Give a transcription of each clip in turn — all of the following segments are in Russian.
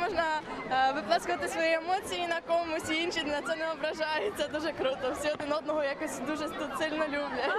можна е, виплескувати свої емоції на комусь, і інші на це не ображають. Це дуже круто. Всі один одного якось дуже тут сильно люблять.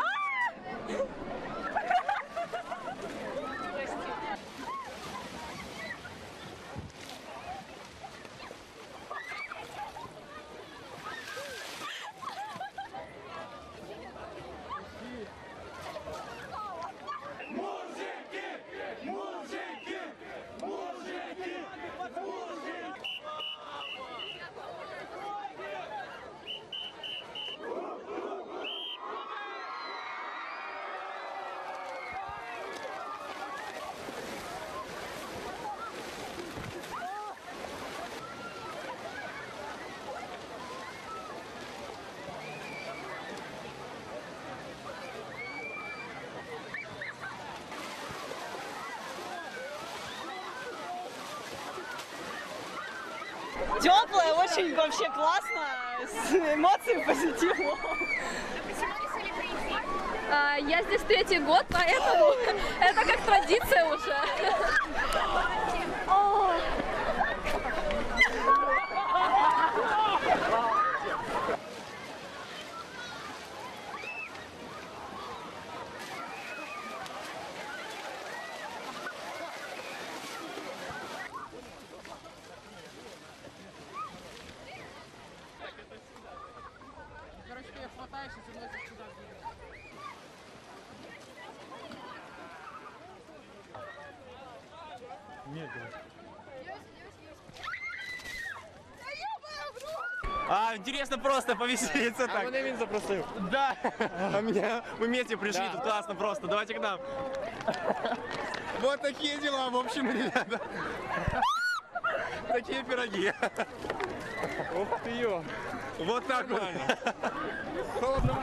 Теплое, очень вообще классно, с эмоциями позитивно. А, Я здесь третий год, поэтому это как традиция уже. А, интересно просто повеселиться так. А мене він запросив. Да. А меня, мы вместе пришли, тут классно просто. Давайте к нам. Вот такие дела, в общем, ребята. Такие пироги. Ух ты ё. Вот так вот. Холодно